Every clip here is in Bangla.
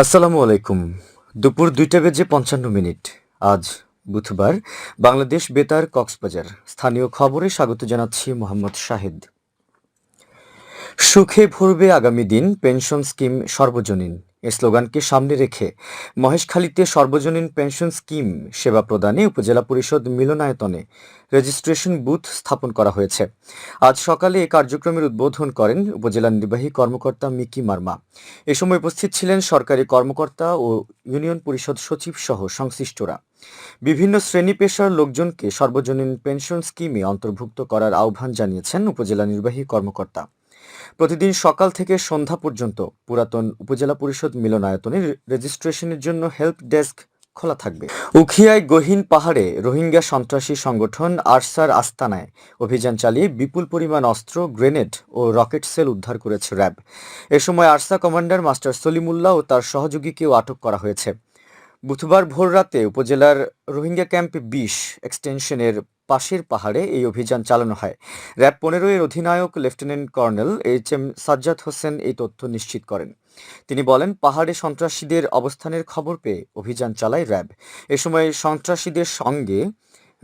আসসালামু আলাইকুম। দুপুর দুইটা বেজে পঞ্চান্ন মিনিট। আজ বুধবার বাংলাদেশ বেতার কক্সবাজার। স্থানীয় খবরে স্বাগত জানাচ্ছি মোহাম্মদ শাহেদ। সুখে ভরবে আগামী দিন পেনশন স্কিম সর্বজনীন। স্লোগানকে সামনে রেখে মহেশখালীতে সর্বজনীন পেনশন স্কিম সেবা প্রদানে উপজেলা পরিষদ মিলনায়তনে রেজিস্ট্রেশন বুথ স্থাপন করা হয়েছে। আজ সকালে এ কার্যক্রমের উদ্বোধন করেন উপজেলা নির্বাহী কর্মকর্তা মিকি মার্মা। এ সময় উপস্থিত ছিলেন সরকারি কর্মকর্তা ও ইউনিয়ন পরিষদ সচিব সহ সংশ্লিষ্টরা। বিভিন্ন শ্রেণি পেশার লোকজনকে সর্বজনীন পেনশন স্কিমে অন্তর্ভুক্ত করার আহ্বান জানিয়েছেন উপজেলা নির্বাহী কর্মকর্তা। প্রতিদিন সকাল থেকে সন্ধ্যা পর্যন্ত পুরাতন উপজেলা পরিষদ মিলনায়তনে রেজিস্ট্রেশনের জন্য হেল্প ডেস্ক খোলা থাকবে। উখিয়ায় গহীন পাহাড়ে রোহিঙ্গা সন্ত্রাসী সংগঠন আরসার আস্তানায় অভিযান চালিয়ে বিপুল পরিমাণ অস্ত্র গ্রেনেড ও রকেট সেল উদ্ধার করেছে র্যাব। এ সময় আরসা কমান্ডার মাস্টার সলিমুল্লাহ ও তার সহযোগীকেও আটক করা হয়েছে। বুধবার ভোররাতে উপজেলার রোহিঙ্গা ক্যাম্প বিশ এক্সটেনশনের পাশের পাহাড়ে এই অভিযান চালানো হয়। র্যাব পনেরো এর অধিনায়ক lieutenant colonel H M Sajjad Hossain এই তথ্য নিশ্চিত করেন। তিনি বলেন, পাহাড়ে সন্ত্রাসীদের অবস্থানের খবর পেয়ে অভিযান চালায় র্যাব। এ সময় সন্ত্রাসীদের সঙ্গে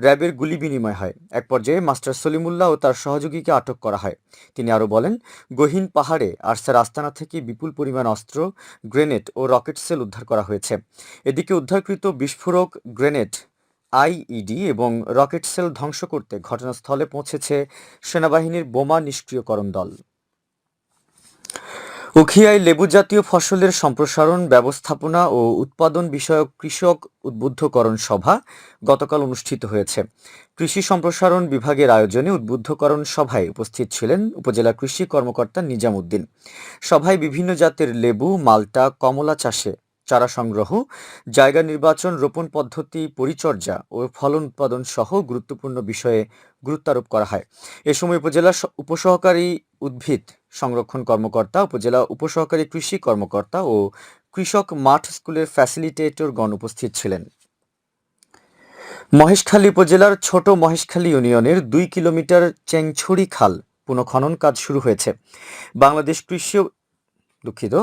র্যাবের গুলি বিনিময় হয়। এক পর্যায়ে মাস্টার সলিমুল্লাহ ও তার সহযোগীকে আটক করা হয়। তিনি আরও বলেন, গহীন পাহাড়ে আরসার আস্তানা থেকে বিপুল পরিমাণ অস্ত্র, গ্রেনেড ও রকেট সেল উদ্ধার করা হয়েছে। এদিকে উদ্ধারকৃত বিস্ফোরক গ্রেনেড, আইইডি এবং রকেট সেল ধ্বংস করতে ঘটনাস্থলে পৌঁছেছে সেনাবাহিনীর বোমা নিষ্ক্রিয়করণ দল। উখিয়ায় লেবু জাতীয় ফসলের সম্প্রসারণ ব্যবস্থাপনা ও উৎপাদন বিষয়ক কৃষক উদ্বুদ্ধকরণ সভা গতকাল অনুষ্ঠিত হয়েছে। কৃষি সম্প্রসারণ বিভাগের আয়োজনে উদ্বুদ্ধকরণ সভায় উপস্থিত ছিলেন উপজেলা কৃষি কর্মকর্তা নিজাম উদ্দিন। সভায় বিভিন্ন জাতের লেবু, মালটা, কমলা চাষে চারা সংগ্রহ, জায়গা নির্বাচন, রোপণ পদ্ধতি, পরিচর্যা ও ফলন উৎপাদন সহ গুরুত্বপূর্ণ বিষয়ে গুরুত্বারোপ করা হয়। এ সময় উপজেলা উপসহকারী উদ্ভিদ সংরক্ষণ কর্মকর্তা, উপজেলা উপসহকারী কৃষি কর্মকর্তা ও কৃষক মাঠ স্কুলের ফ্যাসিলিটেটরগণ উপস্থিত ছিলেন। মহেশখালী উপজেলার ছোট মহেশখালী ইউনিয়নের দুই কিলোমিটার চেংছড়ি খাল পুনঃখনন কাজ শুরু হয়েছে। বাংলাদেশ কৃষি দুঃখিত,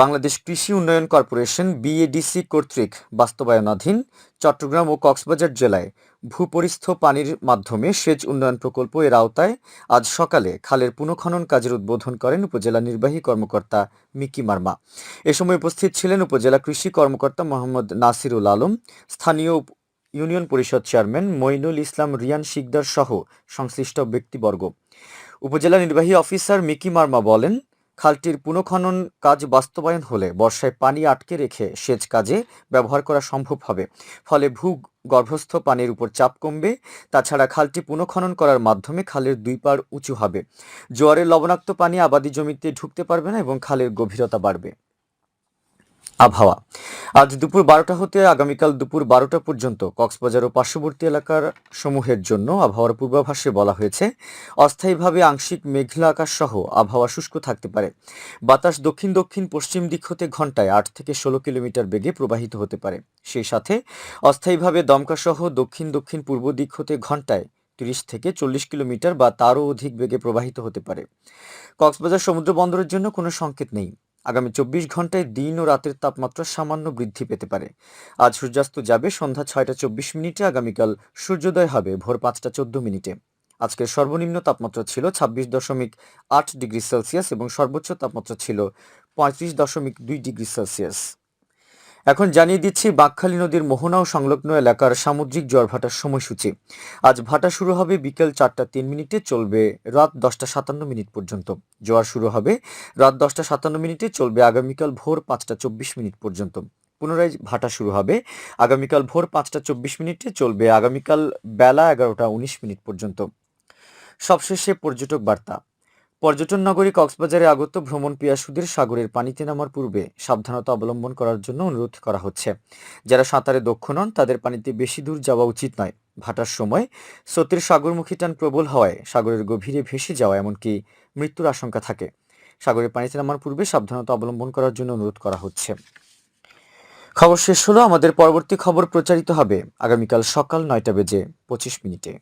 বাংলাদেশ কৃষি উন্নয়ন কর্পোরেশন বিএডিসি কর্তৃক বাস্তবায়নাধীন চট্টগ্রাম ও কক্সবাজার জেলায় ভূপরিস্থ পানির মাধ্যমে সেচ উন্নয়ন প্রকল্প এর আওতায় আজ সকালে খালের পুনঃখনন কাজের উদ্বোধন করেন উপজেলা নির্বাহী কর্মকর্তা মিকি মার্মা। এ সময় উপস্থিত ছিলেন উপজেলা কৃষি কর্মকর্তা মোহাম্মদ নাসিরুল আলম, স্থানীয় ইউনিয়ন পরিষদ চেয়ারম্যান মইনুল ইসলাম রিয়ান শিকদার সহ সংশ্লিষ্ট ব্যক্তিবর্গ। উপজেলা নির্বাহী অফিসার মিকি মার্মা বলেন খালটির পুনঃখনন কাজ বাস্তবায়ন হলে বর্ষায় পানি আটকে রেখে সেচ কাজে ব্যবহার করা সম্ভব হবে। ফলে ভূ গর্ভস্থ পানির উপর চাপ কমবে। তাছাড়া খালটি পুনঃখনন করার মাধ্যমে খালের দুই পার উঁচু হবে। জোয়ারের লবণাক্ত পানি আবাদি জমিতে ঢুকতে পারবে না এবং খালের গভীরতা বাড়বে। আবহাওয়া আজ দুপুর বারোটা হতে আগামীকাল দুপুর বারোটা পর্যন্ত কক্সবাজার ও পার্শ্ববর্তী এলাকার সমূহের জন্য আবহাওয়ার পূর্বাভাসে বলা হয়েছে, অস্থায়ীভাবে আংশিক মেঘলা আকাশ সহ আবহাওয়া শুষ্ক থাকতে পারে। বাতাস দক্ষিণ দক্ষিণ পশ্চিম দিক হতে ঘন্টায় আট থেকে ষোলো কিলোমিটার বেগে প্রবাহিত হতে পারে। সেই সাথে অস্থায়ীভাবে দমকা সহ দক্ষিণ দক্ষিণ পূর্ব দিক হতে ঘন্টায় তিরিশ থেকে চল্লিশ কিলোমিটার বা তারও অধিক বেগে প্রবাহিত হতে পারে। কক্সবাজার সমুদ্র বন্দরের জন্য কোনো সংকেত নেই। আগামী চব্বিশ ঘন্টায় দিন ও রাতের তাপমাত্রা সামান্য বৃদ্ধি পেতে পারে। আজ সূর্যাস্ত যাবে সন্ধ্যা ছয়টা চব্বিশ মিনিটে, আগামীকাল সূর্যোদয় হবে ভোর পাঁচটা চোদ্দ মিনিটে। আজকের সর্বনিম্ন তাপমাত্রা ছিল ছাব্বিশ দশমিক আট ডিগ্রি সেলসিয়াস এবং সর্বোচ্চ তাপমাত্রা ছিল পঁয়ত্রিশ দশমিক দুই ডিগ্রি সেলসিয়াস। এখন জানিয়ে দিচ্ছি, বাঁকখালী নদীর মোহনা ও সংলগ্ন এলাকার সামুদ্রিক জোয়ার ভাটার সময়সূচি। আজ ভাটা শুরু হবে বিকেল চারটা তিন মিনিটে, চলবে রাত দশটা সাতান্ন মিনিট পর্যন্ত। জোয়ার শুরু হবে রাত দশটা সাতান্ন মিনিটে, চলবে আগামীকাল ভোর পাঁচটা চব্বিশ মিনিট পর্যন্ত। পুনরায় ভাটা শুরু হবে আগামীকাল ভোর পাঁচটা চব্বিশ মিনিটে, চলবে আগামীকাল বেলা এগারোটা উনিশ মিনিট পর্যন্ত। সবশেষে পর্যটক বার্তা। পর্যটন নগরী কক্সবাজারে আগত ভ্রমণ পিয়াসুদের সাগরের পানিতে নামার পূর্বে সাবধানতা অবলম্বন করার জন্য অনুরোধ করা হচ্ছে। যারা সাঁতারে দক্ষ নন, তাদের পানিতে বেশি দূর যাওয়া উচিত নয়। ভাটার সময় স্রোতের সাগরমুখী টান প্রবল হওয়ায় সাগরের গভীরে ভেসে যাওয়া এমনকি মৃত্যুর আশঙ্কা থাকে। সাগরের পানিতে নামার পূর্বে সাবধানতা অবলম্বন করার জন্য অনুরোধ করা হচ্ছে। খবর শেষ হলো, আমাদের পরবর্তী খবর প্রচারিত হবে আগামীকাল সকাল নয়টা বেজে পঁচিশ মিনিটে।